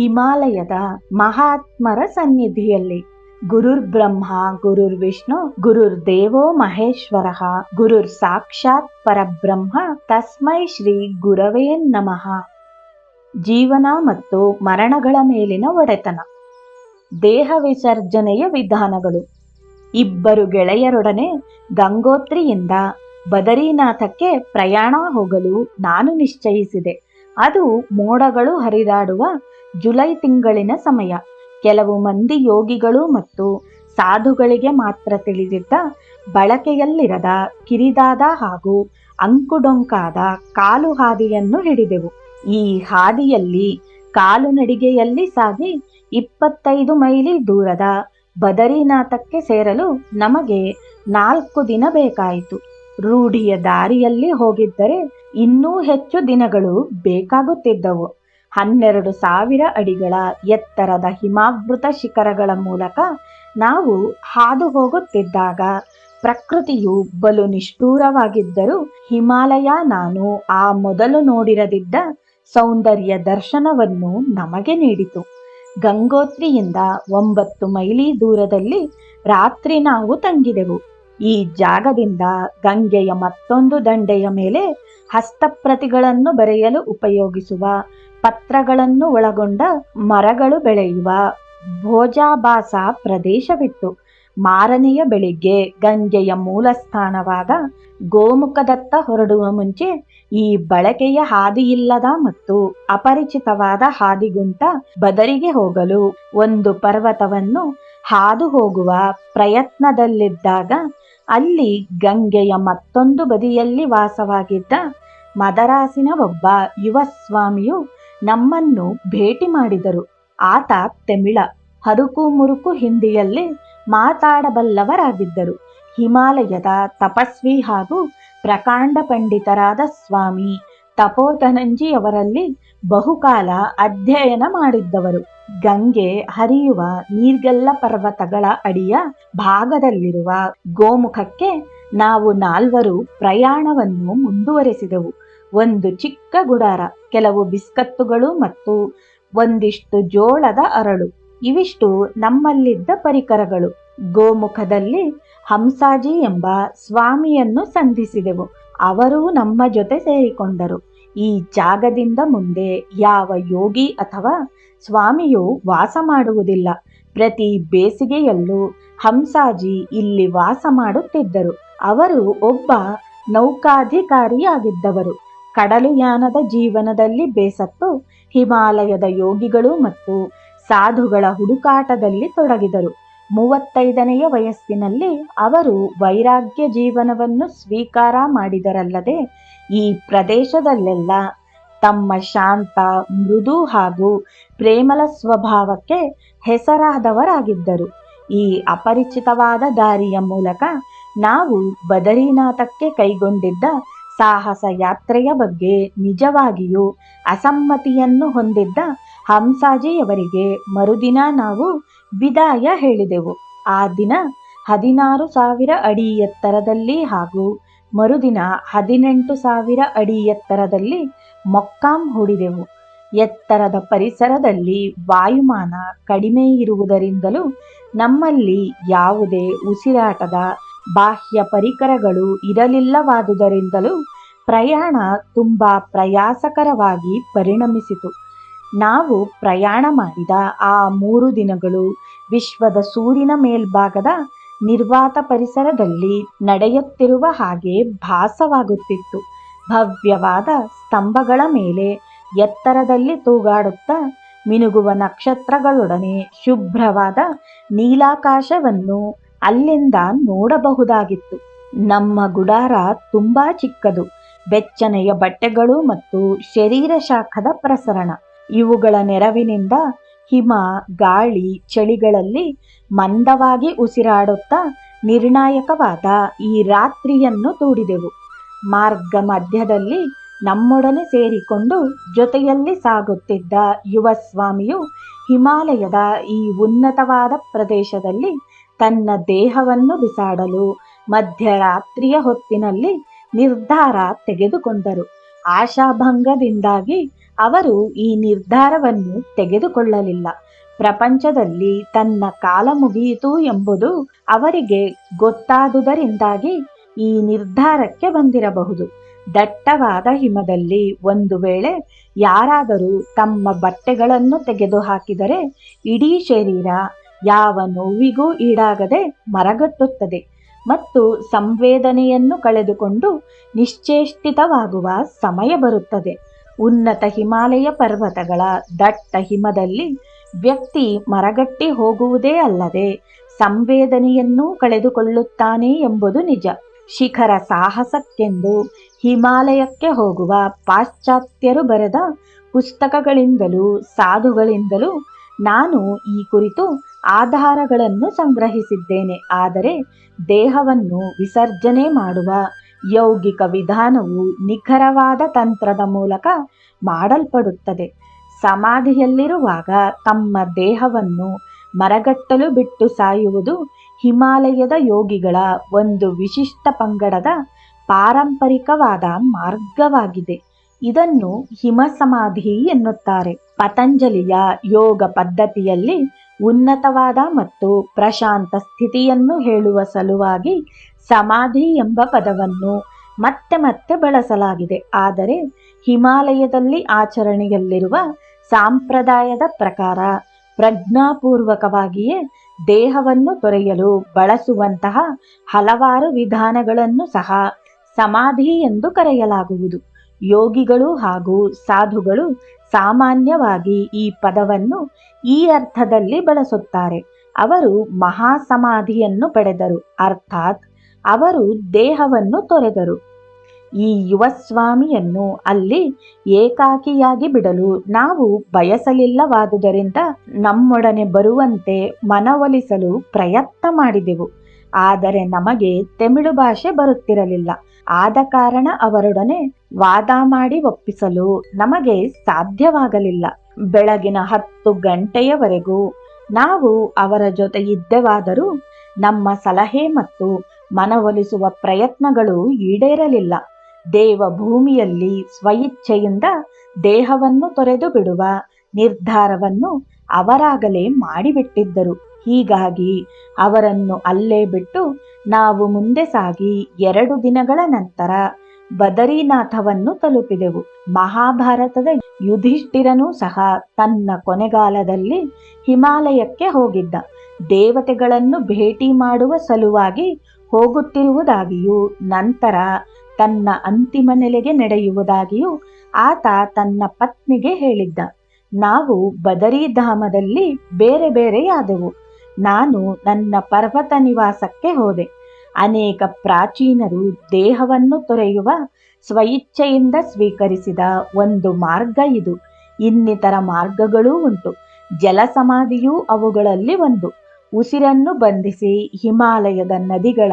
ಹಿಮಾಲಯದ ಮಹಾತ್ಮರ ಸನ್ನಿಧಿಯಲ್ಲಿ. ಗುರುರ್ ಬ್ರಹ್ಮ, ಗುರುರ್ ವಿಷ್ಣು, ಗುರುರ್ ದೇವೋ ಮಹೇಶ್ವರ, ಗುರುರ್ ಸಾಕ್ಷಾತ್ ಪರಬ್ರಹ್ಮ, ತಸ್ಮೈ ಶ್ರೀ ಗುರವೇ ನಮಃ. ಜೀವನ ಮತ್ತು ಮರಣಗಳ ಮೇಲಿನ ಒಡೆತನ. ದೇಹ ವಿಸರ್ಜನೆಯ ವಿಧಾನಗಳು. ಇಬ್ಬರು ಗೆಳೆಯರೊಡನೆ ಗಂಗೋತ್ರಿಯಿಂದ ಬದರಿನಾಥಕ್ಕೆ ಪ್ರಯಾಣ ಹೋಗಲು ನಾನು ನಿಶ್ಚಯಿಸಿದೆ. ಅದು ಮೋಡಗಳು ಹರಿದಾಡುವ ಜುಲೈ ತಿಂಗಳಿನ ಸಮಯ. ಕೆಲವು ಮಂದಿ ಯೋಗಿಗಳು ಮತ್ತು ಸಾಧುಗಳಿಗೆ ಮಾತ್ರ ತಿಳಿದಿದ್ದ ಬಳಕೆಯಲ್ಲಿರದ ಕಿರಿದಾದ ಹಾಗೂ ಅಂಕುಡೊಂಕಾದ ಕಾಲು ಹಾದಿಯನ್ನು ಹಿಡಿದೆವು. ಈ ಹಾದಿಯಲ್ಲಿ ಕಾಲು ನಡಿಗೆಯಲ್ಲಿ ಸಾಗಿ ಇಪ್ಪತ್ತೈದು ಮೈಲಿ ದೂರದ ಬದರಿನಾಥಕ್ಕೆ ಸೇರಲು ನಮಗೆ ನಾಲ್ಕು ದಿನ ಬೇಕಾಯಿತು. ರೂಢಿಯ ದಾರಿಯಲ್ಲಿ ಹೋಗಿದ್ದರೆ ಇನ್ನೂ ಹೆಚ್ಚು ದಿನಗಳು ಬೇಕಾಗುತ್ತಿದ್ದವು. ಹನ್ನೆರಡು ಸಾವಿರ ಅಡಿಗಳ ಎತ್ತರದ ಹಿಮಾವೃತ ಶಿಖರಗಳ ಮೂಲಕ ನಾವು ಹಾದು ಹೋಗುತ್ತಿದ್ದಾಗ ಪ್ರಕೃತಿಯು ಬಲು ನಿಷ್ಠೂರವಾಗಿದ್ದರೂ ಹಿಮಾಲಯ ನಾನು ಆ ಮೊದಲು ನೋಡಿರದಿದ್ದ ಸೌಂದರ್ಯ ದರ್ಶನವನ್ನು ನಮಗೆ ನೀಡಿತು. ಗಂಗೋತ್ರಿಯಿಂದ ಒಂಬತ್ತು ಮೈಲಿ ದೂರದಲ್ಲಿ ರಾತ್ರಿ ನಾವು ತಂಗಿದೆವು. ಈ ಜಾಗದಿಂದ ಗಂಗೆಯ ಮತ್ತೊಂದು ದಂಡೆಯ ಮೇಲೆ ಹಸ್ತಪ್ರತಿಗಳನ್ನು ಬರೆಯಲು ಉಪಯೋಗಿಸುವ ಪತ್ರಗಳನ್ನು ಒಳಗೊಂಡ ಮರಗಳು ಬೆಳೆಯುವ ಭೋಜಾಭಾಸ ಪ್ರದೇಶವಿತ್ತು. ಮಾರನೆಯ ಬೆಳಿಗ್ಗೆ ಗಂಗೆಯ ಮೂಲ ಸ್ಥಾನವಾದ ಗೋಮುಖದತ್ತ ಹೊರಡುವ ಮುಂಚೆ ಈ ಬಳಕೆಯ ಹಾದಿಯಿಲ್ಲದ ಮತ್ತು ಅಪರಿಚಿತವಾದ ಹಾದಿಗುಂಟ ಬದರಿಗೆ ಹೋಗಲು ಒಂದು ಪರ್ವತವನ್ನು ಹಾದು ಹೋಗುವ ಪ್ರಯತ್ನದಲ್ಲಿದ್ದಾಗ ಅಲ್ಲಿ ಗಂಗೆಯ ಮತ್ತೊಂದು ಬದಿಯಲ್ಲಿ ವಾಸವಾಗಿದ್ದ ಮದರಾಸಿನ ಒಬ್ಬ ಯುವ ಸ್ವಾಮಿಯು ನಮ್ಮನ್ನು ಭೇಟಿ ಮಾಡಿದರು. ಆತ ತಮಿಳ, ಹರುಕು ಮುರುಕು ಹಿಂದಿಯಲ್ಲಿ ಮಾತಾಡಬಲ್ಲವರಾಗಿದ್ದರು. ಹಿಮಾಲಯದ ತಪಸ್ವಿ ಹಾಗೂ ಪ್ರಕಾಂಡ ಪಂಡಿತರಾದ ಸ್ವಾಮಿ ತಪೋಧನಂಜಿಯವರಲ್ಲಿ ಬಹುಕಾಲ ಅಧ್ಯಯನ ಮಾಡಿದ್ದವರು. ಗಂಗೆ ಹರಿಯುವ ನೀರ್ಗಲ್ಲ ಪರ್ವತಗಳ ಅಡಿಯ ಭಾಗದಲ್ಲಿರುವ ಗೋಮುಖಕ್ಕೆ ನಾವು ನಾಲ್ವರು ಪ್ರಯಾಣವನ್ನು ಮುಂದುವರೆಸಿದೆವು. ಒಂದು ಚಿಕ್ಕ ಗುಡಾರ, ಕೆಲವು ಬಿಸ್ಕತ್ತುಗಳು ಮತ್ತು ಒಂದಿಷ್ಟು ಜೋಳದ ಅರಳು. ಇವಿಷ್ಟು ನಮ್ಮಲ್ಲಿದ್ದ ಪರಿಕರಗಳು. ಗೋಮುಖದಲ್ಲಿ ಹಂಸಾಜಿ ಎಂಬ ಸ್ವಾಮಿಯನ್ನು ಸಂಧಿಸಿದೆವು. ಅವರು ನಮ್ಮ ಜೊತೆ ಸೇರಿಕೊಂಡರು. ಈ ಜಾಗದಿಂದ ಮುಂದೆ ಯಾವ ಯೋಗಿ ಅಥವಾ ಸ್ವಾಮಿಯು ವಾಸ ಮಾಡುವುದಿಲ್ಲ. ಪ್ರತಿ ಬೇಸಿಗೆಯಲ್ಲೂ ಹಂಸಾಜಿ ಇಲ್ಲಿ ವಾಸ ಮಾಡುತ್ತಿದ್ದರು. ಅವರು ಒಬ್ಬ ನೌಕಾಧಿಕಾರಿಯಾಗಿದ್ದವರು. ಕಡಲುಯಾನದ ಜೀವನದಲ್ಲಿ ಬೇಸತ್ತು ಹಿಮಾಲಯದ ಯೋಗಿಗಳು ಮತ್ತು ಸಾಧುಗಳ ಹುಡುಕಾಟದಲ್ಲಿ ತೊಡಗಿದರು. ಮೂವತ್ತೈದನೆಯ ವಯಸ್ಸಿನಲ್ಲಿ ಅವರು ವೈರಾಗ್ಯ ಜೀವನವನ್ನು ಸ್ವೀಕಾರ ಮಾಡಿದರಲ್ಲದೆ ಈ ಪ್ರದೇಶದಲ್ಲೆಲ್ಲ ತಮ್ಮ ಶಾಂತ, ಮೃದು ಹಾಗೂ ಪ್ರೇಮಲ ಸ್ವಭಾವಕ್ಕೆ ಹೆಸರಾದವರಾಗಿದ್ದರು. ಈ ಅಪರಿಚಿತವಾದ ದಾರಿಯ ಮೂಲಕ ನಾವು ಬದರಿನಾಥಕ್ಕೆ ಕೈಗೊಂಡಿದ್ದ ಸಾಹಸ ಯಾತ್ರೆಯ ಬಗ್ಗೆ ನಿಜವಾಗಿಯೂ ಅಸಮ್ಮತಿಯನ್ನು ಹೊಂದಿದ್ದ ಹಂಸಾಜಿಯವರಿಗೆ ಮರುದಿನ ನಾವು ವಿದಾಯ ಹೇಳಿದೆವು. ಆ ದಿನ ಹದಿನಾರು ಸಾವಿರ ಅಡಿ ಎತ್ತರದಲ್ಲಿ ಹಾಗೂ ಮರುದಿನ ಹದಿನೆಂಟು ಸಾವಿರ ಅಡಿ ಎತ್ತರದಲ್ಲಿ ಮೊಕ್ಕಾಂ ಹೂಡಿದೆವು. ಎತ್ತರದ ಪರಿಸರದಲ್ಲಿ ವಾಯುಮಾನ ಕಡಿಮೆ ಇರುವುದರಿಂದಲೂ ನಮ್ಮಲ್ಲಿ ಯಾವುದೇ ಉಸಿರಾಟದ ಬಾಹ್ಯ ಪರಿಕರಗಳು ಇರಲಿಲ್ಲವಾದುದರಿಂದಲೂ ಪ್ರಯಾಣ ತುಂಬಾ ಪ್ರಯಾಸಕರವಾಗಿ ಪರಿಣಮಿಸಿತು. ನಾವು ಪ್ರಯಾಣ ಮಾಡಿದ ಆ ಮೂರು ದಿನಗಳು ವಿಶ್ವದ ಸೂರಿನ ಮೇಲ್ಭಾಗದ ನಿರ್ವಾತ ಪರಿಸರದಲ್ಲಿ ನಡೆಯುತ್ತಿರುವ ಹಾಗೆ ಭಾಸವಾಗುತ್ತಿತ್ತು. ಭವ್ಯವಾದ ಸ್ತಂಭಗಳ ಮೇಲೆ ಎತ್ತರದಲ್ಲಿ ತೂಗಾಡುತ್ತಾ ಮಿನುಗುವ ನಕ್ಷತ್ರಗಳೊಡನೆ ಶುಭ್ರವಾದ ನೀಲಾಕಾಶವನ್ನು ಅಲ್ಲಿಂದ ನೋಡಬಹುದಾಗಿತ್ತು. ನಮ್ಮ ಗುಡಾರ ತುಂಬಾ ಚಿಕ್ಕದು. ಬೆಚ್ಚನೆಯ ಬಟ್ಟೆಗಳು ಮತ್ತು ಶರೀರ ಶಾಖದ ಪ್ರಸರಣ. ಇವುಗಳ ನೆರವಿನಿಂದ ಹಿಮ, ಗಾಳಿ, ಚಳಿಗಳಲ್ಲಿ ಮಂದವಾಗಿ ಉಸಿರಾಡುತ್ತಾ ನಿರ್ಣಾಯಕವಾದ ಈ ರಾತ್ರಿಯನ್ನು ದೂಡಿದೆವು ಮಾರ್ಗ ಮಧ್ಯದಲ್ಲಿ ನಮ್ಮೊಡನೆ ಸೇರಿಕೊಂಡು ಜೊತೆಯಲ್ಲಿ ಸಾಗುತ್ತಿದ್ದ ಯುವ ಸ್ವಾಮಿಯು ಹಿಮಾಲಯದ ಈ ಉನ್ನತವಾದ ಪ್ರದೇಶದಲ್ಲಿ ತನ್ನ ದೇಹವನ್ನು ಬಿಸಾಡಲು ಮಧ್ಯರಾತ್ರಿಯ ಹೊತ್ತಿನಲ್ಲಿ ನಿರ್ಧಾರ ತೆಗೆದುಕೊಂಡರು. ಆಶಾಭಂಗದಿಂದಾಗಿ ಅವರು ಈ ನಿರ್ಧಾರವನ್ನು ತೆಗೆದುಕೊಳ್ಳಲಿಲ್ಲ. ಪ್ರಪಂಚದಲ್ಲಿ ತನ್ನ ಕಾಲ ಮುಗಿಯಿತು ಎಂಬುದು ಅವರಿಗೆ ಗೊತ್ತಾದುದರಿಂದಾಗಿ ಈ ನಿರ್ಧಾರಕ್ಕೆ ಬಂದಿರಬಹುದು. ದಟ್ಟವಾದ ಹಿಮದಲ್ಲಿ ಒಂದು ವೇಳೆ ಯಾರಾದರೂ ತಮ್ಮ ಬಟ್ಟೆಗಳನ್ನು ತೆಗೆದುಹಾಕಿದರೆ ಇಡೀ ಶರೀರ ಯಾವ ನೋವಿಗೂ ಈಡಾಗದೆ ಮರಗಟ್ಟುತ್ತದೆ ಮತ್ತು ಸಂವೇದನೆಯನ್ನು ಕಳೆದುಕೊಂಡು ನಿಶ್ಚೇಷ್ಟಿತವಾಗುವ ಸಮಯ ಬರುತ್ತದೆ. ಉನ್ನತ ಹಿಮಾಲಯ ಪರ್ವತಗಳ ದಟ್ಟ ಹಿಮದಲ್ಲಿ ವ್ಯಕ್ತಿ ಮರಗಟ್ಟಿ ಹೋಗುವುದೇ ಅಲ್ಲದೆ ಸಂವೇದನೆಯನ್ನೂ ಕಳೆದುಕೊಳ್ಳುತ್ತಾನೆ ಎಂಬುದು ನಿಜ. ಶಿಖರ ಸಾಹಸಕ್ಕೆಂದು ಹಿಮಾಲಯಕ್ಕೆ ಹೋಗುವ ಪಾಶ್ಚಾತ್ಯರು ಬರೆದ ಪುಸ್ತಕಗಳಿಂದಲೂ ಸಾಧುಗಳಿಂದಲೂ ನಾನು ಈ ಕುರಿತು ಆಧಾರಗಳನ್ನು ಸಂಗ್ರಹಿಸಿದ್ದೇನೆ. ಆದರೆ ದೇಹವನ್ನು ವಿಸರ್ಜನೆ ಮಾಡುವ ಯೌಗಿಕ ವಿಧಾನವು ನಿಖರವಾದ ತಂತ್ರದ ಮೂಲಕ ಮಾಡಲ್ಪಡುತ್ತದೆ. ಸಮಾಧಿಯಲ್ಲಿರುವಾಗ ತಮ್ಮ ದೇಹವನ್ನು ಮರಗಟ್ಟಲು ಬಿಟ್ಟು ಸಾಯುವುದು ಹಿಮಾಲಯದ ಯೋಗಿಗಳ ಒಂದು ವಿಶಿಷ್ಟ ಪಂಗಡದ ಪಾರಂಪರಿಕವಾದ ಮಾರ್ಗವಾಗಿದೆ. ಇದನ್ನು ಹಿಮ ಸಮಾಧಿ ಎನ್ನುತ್ತಾರೆ. ಪತಂಜಲಿಯ ಯೋಗ ಪದ್ಧತಿಯಲ್ಲಿ ಉನ್ನತವಾದ ಮತ್ತು ಪ್ರಶಾಂತ ಸ್ಥಿತಿಯನ್ನು ಹೇಳುವ ಸಲುವಾಗಿ ಸಮಾಧಿ ಎಂಬ ಪದವನ್ನು ಮತ್ತೆ ಮತ್ತೆ ಬಳಸಲಾಗಿದೆ. ಆದರೆ ಹಿಮಾಲಯದಲ್ಲಿ ಆಚರಣೆಯಲ್ಲಿರುವ ಸಾಂಪ್ರದಾಯದ ಪ್ರಕಾರ ಪ್ರಜ್ಞಾಪೂರ್ವಕವಾಗಿಯೇ ದೇಹವನ್ನು ತೊರೆಯಲು ಬಳಸುವಂತಹ ಹಲವಾರು ವಿಧಾನಗಳನ್ನು ಸಹ ಸಮಾಧಿ ಎಂದು ಕರೆಯಲಾಗುವುದು. ಯೋಗಿಗಳು ಹಾಗೂ ಸಾಧುಗಳು ಸಾಮಾನ್ಯವಾಗಿ ಈ ಪದವನ್ನು ಈ ಅರ್ಥದಲ್ಲಿ ಬಳಸುತ್ತಾರೆ. ಅವರು ಮಹಾಸಮಾಧಿಯನ್ನು ಪಡೆದರು. ಅರ್ಥಾತ್ ಅವರು ದೇಹವನ್ನು ತೊರೆದರು. ಈ ಯುವಸ್ವಾಮಿಯನ್ನು ಅಲ್ಲಿ ಏಕಾಕಿಯಾಗಿ ಬಿಡಲು ನಾವು ಬಯಸಲಿಲ್ಲವಾದುದರಿಂದ ನಮ್ಮೊಡನೆ ಬರುವಂತೆ ಮನವೊಲಿಸಲು ಪ್ರಯತ್ನ ಮಾಡಿದೆವು. ಆದರೆ ನಮಗೆ ತಮಿಳು ಭಾಷೆ ಬರುತ್ತಿರಲಿಲ್ಲ. ಆದ ಕಾರಣ ಅವರೊಡನೆ ವಾದ ಮಾಡಿ ಒಪ್ಪಿಸಲು ನಮಗೆ ಸಾಧ್ಯವಾಗಲಿಲ್ಲ. ಬೆಳಗಿನ ಹತ್ತು ಗಂಟೆಯವರೆಗೂ ನಾವು ಅವರ ಜೊತೆ ಇದ್ದೆವಾದರೂ ನಮ್ಮ ಸಲಹೆ ಮತ್ತು ಮನವೊಲಿಸುವ ಪ್ರಯತ್ನಗಳು ಈಡೇರಲಿಲ್ಲ. ದೇವ ಭೂಮಿಯಲ್ಲಿ ಸ್ವಇಚ್ಛೆಯಿಂದ ದೇಹವನ್ನು ತೊರೆದು ಬಿಡುವ ನಿರ್ಧಾರವನ್ನು ಅವರಾಗಲೇ ಮಾಡಿಬಿಟ್ಟಿದ್ದರು. ಹೀಗಾಗಿ ಅವರನ್ನು ಅಲ್ಲೇ ಬಿಟ್ಟು ನಾವು ಮುಂದೆ ಸಾಗಿ ಎರಡು ದಿನಗಳ ನಂತರ ಬದರಿನಾಥವನ್ನು ತಲುಪಿದೆವು. ಮಹಾಭಾರತದ ಯುಧಿಷ್ಠಿರನೂ ಸಹ ತನ್ನ ಕೊನೆಗಾಲದಲ್ಲಿ ಹಿಮಾಲಯಕ್ಕೆ ಹೋಗಿದ್ದ. ದೇವತೆಗಳನ್ನು ಭೇಟಿ ಮಾಡುವ ಸಲುವಾಗಿ ಹೋಗುತ್ತಿರುವುದಾಗಿಯೂ, ನಂತರ ತನ್ನ ಅಂತಿಮ ನೆಲೆಗೆ ನಡೆಯುವುದಾಗಿಯೂ ಆತ ತನ್ನ ಪತ್ನಿಗೆ ಹೇಳಿದ್ದ. ನಾವು ಬದರಿಧಾಮದಲ್ಲಿ ಬೇರೆ ಬೇರೆಯಾದೆವು. ನಾನು ನನ್ನ ಪರ್ವತ ನಿವಾಸಕ್ಕೆ ಹೋದೆ. ಅನೇಕ ಪ್ರಾಚೀನರು ದೇಹವನ್ನು ತೊರೆಯುವ ಸ್ವಇಚ್ಛೆಯಿಂದ ಸ್ವೀಕರಿಸಿದ ಒಂದು ಮಾರ್ಗ ಇದು. ಇನ್ನಿತರ ಮಾರ್ಗಗಳೂ ಉಂಟು. ಜಲಸಮಾಧಿಯೂ ಅವುಗಳಲ್ಲಿ ಒಂದು. ಉಸಿರನ್ನು ಬಂಧಿಸಿ ಹಿಮಾಲಯದ ನದಿಗಳ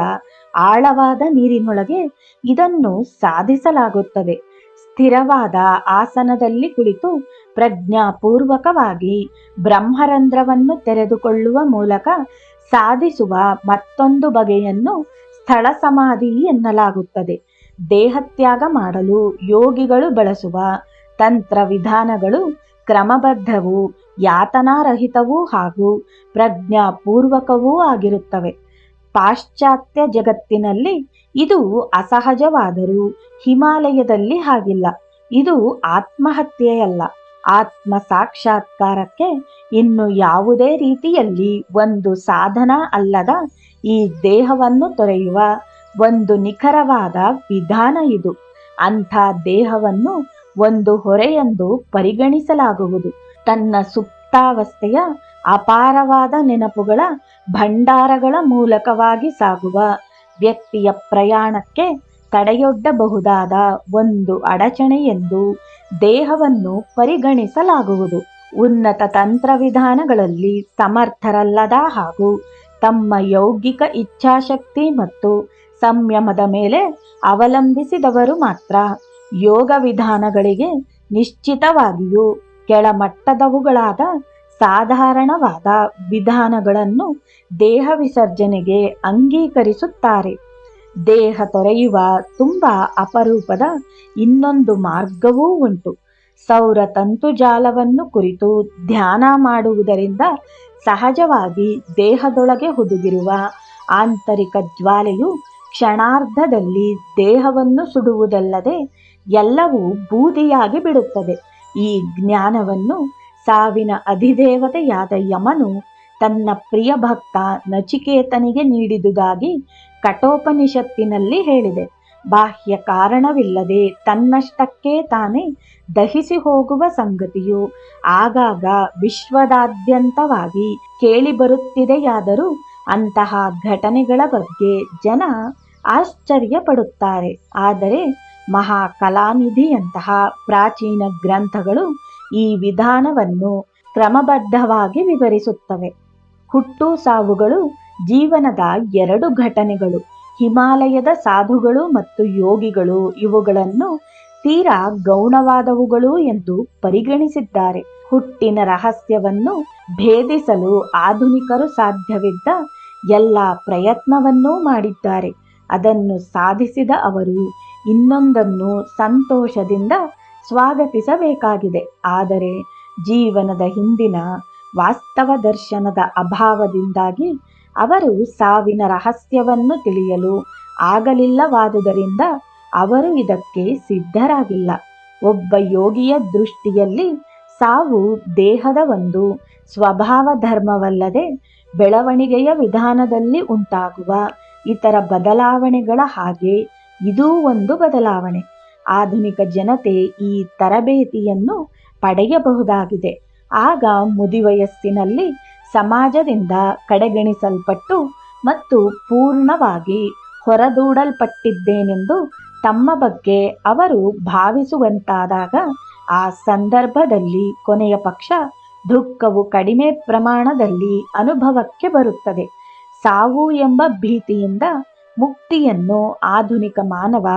ಆಳವಾದ ನೀರಿನೊಳಗೆ ಇದನ್ನು ಸಾಧಿಸಲಾಗುತ್ತದೆ. ಸ್ಥಿರವಾದ ಆಸನದಲ್ಲಿ ಕುಳಿತು ಪ್ರಜ್ಞಾಪೂರ್ವಕವಾಗಿ ಬ್ರಹ್ಮರಂಧ್ರವನ್ನು ತೆರೆದುಕೊಳ್ಳುವ ಮೂಲಕ ಸಾಧಿಸುವ ಮತ್ತೊಂದು ಬಗೆಯನ್ನು ಸ್ಥಳ ಸಮಾಧಿ ಎನ್ನಲಾಗುತ್ತದೆ. ದೇಹತ್ಯಾಗ ಮಾಡಲು ಯೋಗಿಗಳು ಬಳಸುವ ತಂತ್ರ ವಿಧಾನಗಳು ಕ್ರಮಬದ್ಧವೂ ಯಾತನಾರಹಿತವೂ ಹಾಗೂ ಪ್ರಜ್ಞಾಪೂರ್ವಕವೂ ಆಗಿರುತ್ತವೆ. ಪಾಶ್ಚಾತ್ಯ ಜಗತ್ತಿನಲ್ಲಿ ಇದು ಅಸಹಜವಾದರೂ ಹಿಮಾಲಯದಲ್ಲಿ ಹಾಗಿಲ್ಲ. ಇದು ಆತ್ಮಹತ್ಯೆಯಲ್ಲ. ಆತ್ಮ ಸಾಕ್ಷಾತ್ಕಾರಕ್ಕೆ ಇನ್ನು ಯಾವುದೇ ರೀತಿಯಲ್ಲಿ ಒಂದು ಸಾಧನ ಅಲ್ಲದ ಈ ದೇಹವನ್ನು ತೊರೆಯುವ ಒಂದು ನಿಖರವಾದ ವಿಧಾನ ಇದು. ಅಂಥ ದೇಹವನ್ನು ಒಂದು ಹೊರೆಯೆಂದು ಪರಿಗಣಿಸಲಾಗುವುದು. ತನ್ನ ಸುಪ್ತಾವಸ್ಥೆಯ ಅಪಾರವಾದ ನೆನಪುಗಳ ಭಂಡಾರಗಳ ಮೂಲಕವಾಗಿ ಸಾಗುವ ವ್ಯಕ್ತಿಯ ಪ್ರಯಾಣಕ್ಕೆ ತಡೆಯೊಡ್ಡಬಹುದಾದ ಒಂದು ಅಡಚಣೆ ಎಂದು ದೇಹವನ್ನು ಪರಿಗಣಿಸಲಾಗುವುದು. ಉನ್ನತ ತಂತ್ರವಿಧಾನಗಳಲ್ಲಿ ಸಮರ್ಥರಲ್ಲದ ಹಾಗೂ ತಮ್ಮ ಯೌಗಿಕ ಇಚ್ಛಾಶಕ್ತಿ ಮತ್ತು ಸಂಯಮದ ಮೇಲೆ ಅವಲಂಬಿಸಿದವರು ಮಾತ್ರ ಯೋಗ ವಿಧಾನಗಳಿಗೆ ನಿಶ್ಚಿತವಾಗಿಯೂ ಕೆಳಮಟ್ಟದವುಗಳಾದ ಸಾಧಾರಣವಾದ ವಿಧಾನಗಳನ್ನು ದೇಹ ವಿಸರ್ಜನೆಗೆ ಅಂಗೀಕರಿಸುತ್ತಾರೆ. ದೇಹ ತೊರೆಯುವ ತುಂಬ ಅಪರೂಪದ ಇನ್ನೊಂದು ಮಾರ್ಗವೂ ಉಂಟು. ಸೌರ ತಂತುಜಾಲವನ್ನು ಕುರಿತು ಧ್ಯಾನ ಮಾಡುವುದರಿಂದ ಸಹಜವಾಗಿ ದೇಹದೊಳಗೆ ಹುದುಗಿರುವ ಆಂತರಿಕ ಜ್ವಾಲೆಯು ಕ್ಷಣಾರ್ಧದಲ್ಲಿ ದೇಹವನ್ನು ಸುಡುವುದಲ್ಲದೆ ಎಲ್ಲವೂ ಬೂದಿಯಾಗಿ ಬಿಡುತ್ತದೆ. ಈ ಜ್ಞಾನವನ್ನು ಸಾವಿನ ಅಧಿದೇವತೆಯಾದ ಯಮನು ತನ್ನ ಪ್ರಿಯ ಭಕ್ತ ನಚಿಕೇತನಿಗೆ ನೀಡಿದುದಾಗಿ ಕಠೋಪನಿಷತ್ತಿನಲ್ಲಿ ಹೇಳಿದೆ. ಬಾಹ್ಯ ಕಾರಣವಿಲ್ಲದೆ ತನ್ನಷ್ಟಕ್ಕೆ ತಾನೇ ದಹಿಸಿ ಹೋಗುವ ಸಂಗತಿಯು. ಆಗಾಗ ವಿಶ್ವದಾದ್ಯಂತವಾಗಿ ಕೇಳಿಬರುತ್ತಿದೆಯಾದರೂ ಅಂತಹ ಘಟನೆಗಳ ಬಗ್ಗೆ ಜನ ಆಶ್ಚರ್ಯ ಪಡುತ್ತಾರೆ ಆದರೆ ಮಹಾಕಲಾನಿಧಿಯಂತಹ ಪ್ರಾಚೀನ ಗ್ರಂಥಗಳು ಈ ವಿಧಾನವನ್ನು ಕ್ರಮಬದ್ಧವಾಗಿ ವಿವರಿಸುತ್ತವೆ. ಹುಟ್ಟು ಸಾವುಗಳು ಜೀವನದ ಎರಡು ಘಟನೆಗಳು, ಹಿಮಾಲಯದ ಸಾಧುಗಳು ಮತ್ತು ಯೋಗಿಗಳು. ಇವುಗಳನ್ನು ತೀರಾ ಗೌಣವಾದವುಗಳು ಎಂದು ಪರಿಗಣಿಸಿದ್ದಾರೆ. ಹುಟ್ಟಿನ ರಹಸ್ಯವನ್ನು ಭೇದಿಸಲು ಆಧುನಿಕರು ಸಾಧ್ಯವಿದ್ದ ಎಲ್ಲ ಪ್ರಯತ್ನವನ್ನೂ ಮಾಡಿದ್ದಾರೆ. ಅದನ್ನು ಸಾಧಿಸಿದ ಅವರು ಇನ್ನೊಂದನ್ನು ಸಂತೋಷದಿಂದ ಸ್ವಾಗತಿಸಬೇಕಾಗಿದೆ. ಆದರೆ ಜೀವನದ ಹಿಂದಿನ ವಾಸ್ತವ ದರ್ಶನದ ಅಭಾವದಿಂದಾಗಿ ಅವರು ಸಾವಿನ ರಹಸ್ಯವನ್ನು ತಿಳಿಯಲು ಆಗಲಿಲ್ಲವಾದುದರಿಂದ ಅವರು ಇದಕ್ಕೆ ಸಿದ್ಧರಾಗಿಲ್ಲ. ಒಬ್ಬ ಯೋಗಿಯ ದೃಷ್ಟಿಯಲ್ಲಿ ಸಾವು ದೇಹದ ಒಂದು ಸ್ವಭಾವ ಧರ್ಮವಲ್ಲದೆ ಬೆಳವಣಿಗೆಯ ವಿಧಾನದಲ್ಲಿ ಉಂಟಾಗುವ ಇತರ ಬದಲಾವಣೆಗಳ ಹಾಗೆ ಇದೂ ಒಂದು ಬದಲಾವಣೆ. ಆಧುನಿಕ ಜನತೆ ಈ ತರಬೇತಿಯನ್ನು ಪಡೆಯಬಹುದಾಗಿದೆ. ಆಗ ಮುದಿವಯಸ್ಸಿನಲ್ಲಿ ಸಮಾಜದಿಂದ ಕಡೆಗಣಿಸಲ್ಪಟ್ಟು ಮತ್ತು ಪೂರ್ಣವಾಗಿ ಹೊರದೂಡಲ್ಪಟ್ಟಿದ್ದೇನೆಂದು ತಮ್ಮ ಬಗ್ಗೆ ಅವರು ಭಾವಿಸುವಂತಾದಾಗ ಆ ಸಂದರ್ಭದಲ್ಲಿ ಕೊನೆಯ ಪಕ್ಷ ದುಃಖವು ಕಡಿಮೆ ಪ್ರಮಾಣದಲ್ಲಿ ಅನುಭವಕ್ಕೆ ಬರುತ್ತದೆ. ಸಾವು ಎಂಬ ಭೀತಿಯಿಂದ ಮುಕ್ತಿಯನ್ನು ಆಧುನಿಕ ಮಾನವ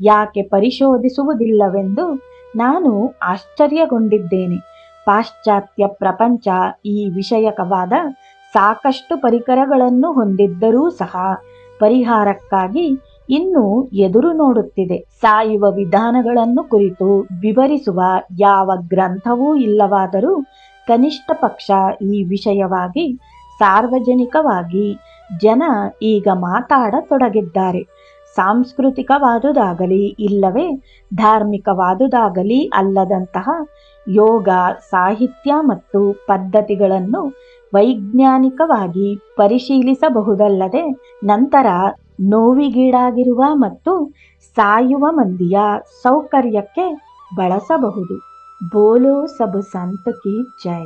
ಯಾಕೆ ಪರಿಶೋಧಿಸುವುದಿಲ್ಲವೆಂದು ನಾನು ಆಶ್ಚರ್ಯಗೊಂಡಿದ್ದೇನೆ. ಪಾಶ್ಚಾತ್ಯ ಪ್ರಪಂಚ ಈ ವಿಷಯಕವಾದ ಸಾಕಷ್ಟು ಪರಿಕರಗಳನ್ನು ಹೊಂದಿದ್ದರೂ ಸಹ ಪರಿಹಾರಕ್ಕಾಗಿ ಇನ್ನೂ ಎದುರು ನೋಡುತ್ತಿದೆ. ಸಾಯುವ ವಿಧಾನಗಳನ್ನು ಕುರಿತು ವಿವರಿಸುವ ಯಾವ ಗ್ರಂಥವೂ ಇಲ್ಲವಾದರೂ ಕನಿಷ್ಠ ಪಕ್ಷ ಈ ವಿಷಯವಾಗಿ ಸಾರ್ವಜನಿಕವಾಗಿ ಜನ ಈಗ ಮಾತಾಡತೊಡಗಿದ್ದಾರೆ. ಸಾಂಸ್ಕೃತಿಕವಾದುದಾಗಲಿ ಇಲ್ಲವೇ ಧಾರ್ಮಿಕವಾದುದಾಗಲಿ ಅಲ್ಲದಂತಹ ಯೋಗ, ಸಾಹಿತ್ಯ ಮತ್ತು ಪದ್ಧತಿಗಳನ್ನು ವೈಜ್ಞಾನಿಕವಾಗಿ ಪರಿಶೀಲಿಸಬಹುದಲ್ಲದೆ ನಂತರ ನೋವಿಗೀಡಾಗಿರುವ ಮತ್ತು ಸಾಯುವ ಮಂದಿಯ ಸೌಕರ್ಯಕ್ಕೆ ಬಳಸಬಹುದು. ಬೋಲೋ ಸಬ್ ಸಂತ ಕಿ ಜೈ.